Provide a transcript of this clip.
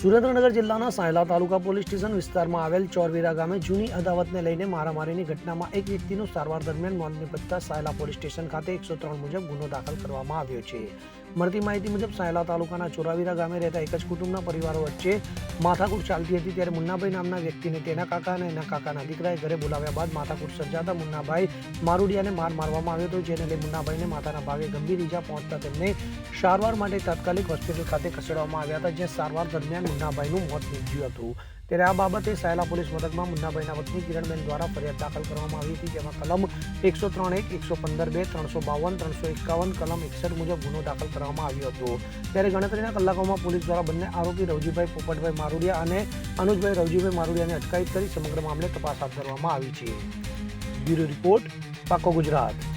સુરેન્દ્રનગર જિલ્લાના સાયલા તાલુકા police station વિસ્તારમાં આવેલ ચોરવીરા ગામે જૂની અદાવતને લઈને મારામારીની ઘટનામાં એક વ્યક્તિનું સારવાર દરમિયાન મોત નિપજતા સાયલા પોલીસ સ્ટેશન ખાતે એકસો ત્રણ મુજબ ગુનો દાખલ કરવામાં આવ્યો છે. મળતી માહિતી મુજબ સાયલા તાલુકાના ચોરાવીરા ગામે રહેતા એક જ કુટુંબના પરિવારો વચ્ચે માથાકૂટ ચાલતી હતી ત્યારે મુન્નાભાઈ નામના વ્યક્તિને તેના કાકા અને એના કાકાના દીકરાએ ઘરે બોલાવ્યા બાદ માથાકૂટ સર્જાતા મુન્નાભાઈ મારુડિયાને માર મારવામાં આવ્યો હતો, જેને લઈ મુન્નાભાઈને માથાના ભાગે ગંભીર ઈજા પહોંચતા તેમને સારવાર માટે તાત્કાલિક હોસ્પિટલ ખાતે ખસેડવામાં આવ્યા હતા, જ્યાં સારવાર દરમિયાન મુન્નાભાઈનું મોત નીપજ્યું હતું. ત્યારે આ બાબતે સાયલા પોલીસ મથકમાં મુન્નાભાઈના પત્ની કિરણબેન દ્વારા ફરિયાદ દાખલ કરવામાં આવી હતી. જેમાં કલમ એકસો ત્રણ એક, એકસો પંદર બે, ત્રણસો બાવન, ત્રણસો એકાવન, કલમ એકસઠ મુજબ ગુનો દાખલ કરવામાં આવ્યો હતો. ત્યારે ગણતરીના કલાકોમાં પોલીસ દ્વારા બંને આરોપી રવજીભાઈ પોપટભાઈ મારુડિયા અને અનુજભાઈ રવજીભાઈ મારુડિયાને અટકાયત કરી સમગ્ર મામલે તપાસ હાથ ધરવામાં આવી છે. બ્યુરો રિપોર્ટ પાકો ગુજરાત.